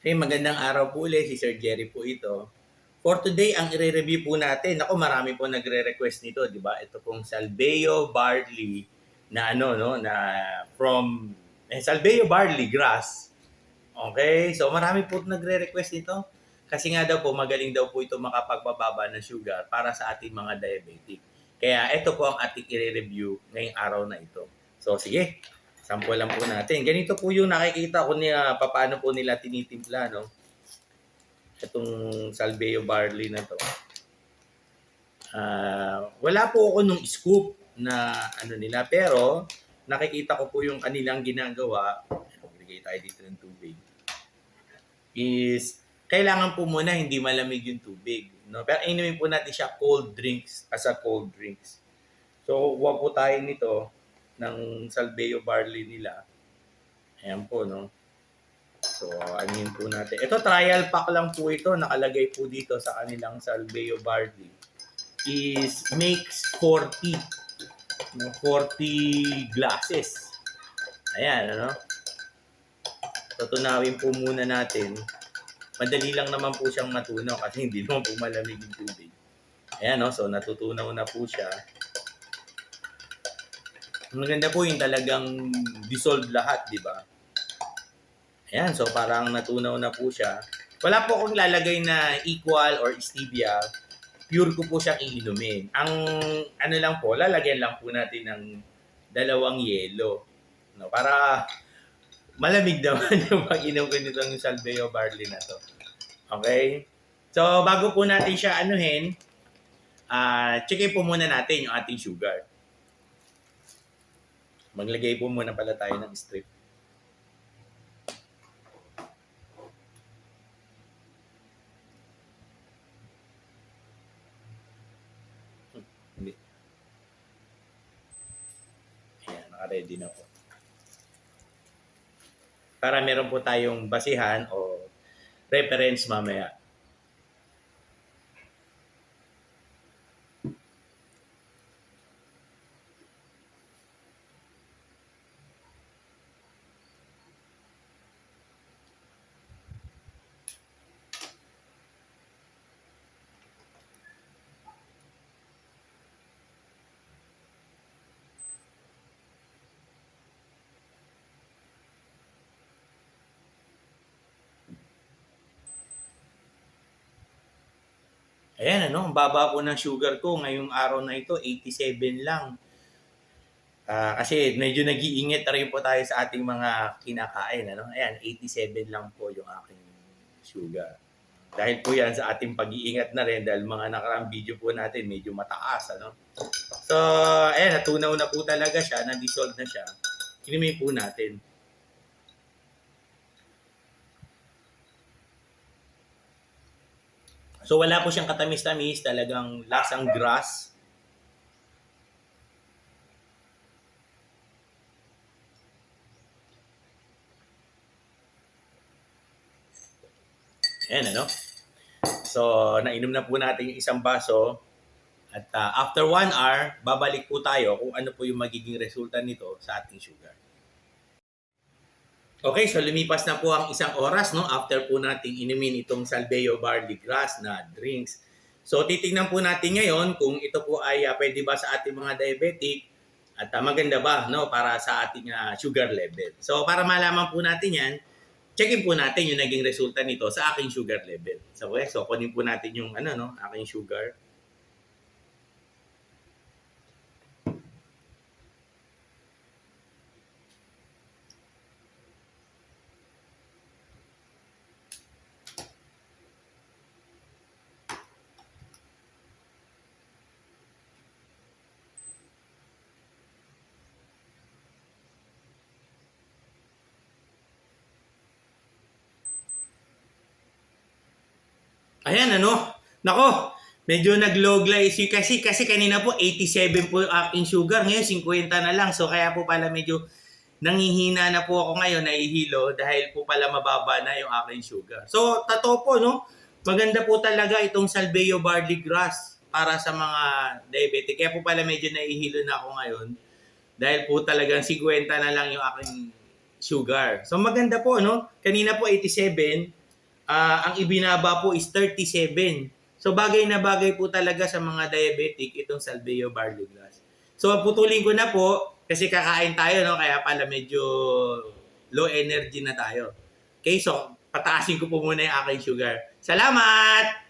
Okay, magandang araw po ulit. Si Sir Jerry po ito. For today, ang i-review po natin, ako marami po nagre-request nito, di ba? Ito pong Salveo Barley na ano, no, na from eh, Salveo Barley Grass. Okay, so marami po nagre-request nito. Kasi nga daw po, magaling daw po ito makapagpababa ng sugar para sa ating mga diabetic. Kaya ito po ang ating i-review ngayong araw na ito. So sige, sample lang po natin. Ganito po yung nakikita ko niya paano po nila tinitimpla, no? Itong Salveo barley na to. Ah, wala po ako nung scoop na ano nila, pero nakikita ko po yung kanilang ginagawa. Bigay tayo dito ng tubig. Is kailangan po muna hindi malamig yung tubig. No? Pero inumin po natin siya cold drinks as a cold drinks. So, huwag po tayo nito ng Salveo barley nila. Ayan po, no? So, yun po natin. Ito, trial pack lang po ito. Nakalagay po dito sa kanilang Salveo barley. Is makes 40. No, 40 glasses. Ayan, ano? Tutunawin po muna natin. Madali lang naman po siyang matunaw kasi hindi naman po malamig yung tubig. Ayan, no? So, natutunaw na po siya. Maganda po yung talagang dissolve lahat, di ba? Ayan, so parang natunaw na po siya. Wala po akong lalagay na equal or stevia. Pure ko po siyang iinumin. Ang ano lang po, lalagyan lang po natin ng dalawang yelo. No, para malamig naman yung pag-inom ko nitong Salveo barley na to. Okay? So, bago po natin siya anuhin, ah checkin po muna natin yung ating sugar. Maglagay po muna pala tayo ng strip. Hmm. Ayan, naka-ready na po. Para meron po tayong basihan o reference mamaya. Ayan, ano, ang baba po ng sugar ko ngayong araw na ito, 87 lang. Ah, kasi medyo nag-iingat na rin po tayo sa ating mga kinakain. Ano? Ayan, 87 lang po yung aking sugar. Dahil po yan sa ating pag-iingat na rin dahil mga nakarang video po natin medyo mataas. Ano? So, ayan, natunaw na po talaga siya, na-dissolve na siya. Kinimin po natin. So wala po siyang katamis-tamis, talagang lasang grass. Ayan, ano? So, nainom na po natin yung isang baso. At ah, after one hour, babalik po tayo kung ano po yung magiging resulta nito sa ating sugar. Okay, so lumipas na po ang isang oras no after po nating inumin itong Salveo barley grass na drinks. So titingnan po natin ngayon kung ito po ay ah, pwede ba sa ating mga diabetic at ah, maganda ba no para sa ating ah, sugar level. So para malaman po natin 'yan, checkin po natin yung naging resulta nito sa aking sugar level. So okay, so kunin po natin yung ano no, aking sugar. Ayan, ano? Nako, medyo nag-low glyce kasi kasi kanina po 87 po yung aking sugar, ngayon 50 na lang. So kaya po pala medyo nangihina na po ako ngayon, nahihilo dahil po pala mababa na yung aking sugar. So totoo po, no? Maganda po talaga itong Salveo Barley Grass para sa mga diabetic. Kaya po pala medyo nahihilo na ako ngayon dahil po talagang 50 na lang yung aking sugar. So maganda po, no? Kanina po 87, ah, ang ibinaba po is 37. So bagay na bagay po talaga sa mga diabetic itong Salveo Barley Grass. So putulin ko na po kasi kakain tayo no kaya pala medyo low energy na tayo. Okay, so pataasin ko po muna yung aking sugar. Salamat!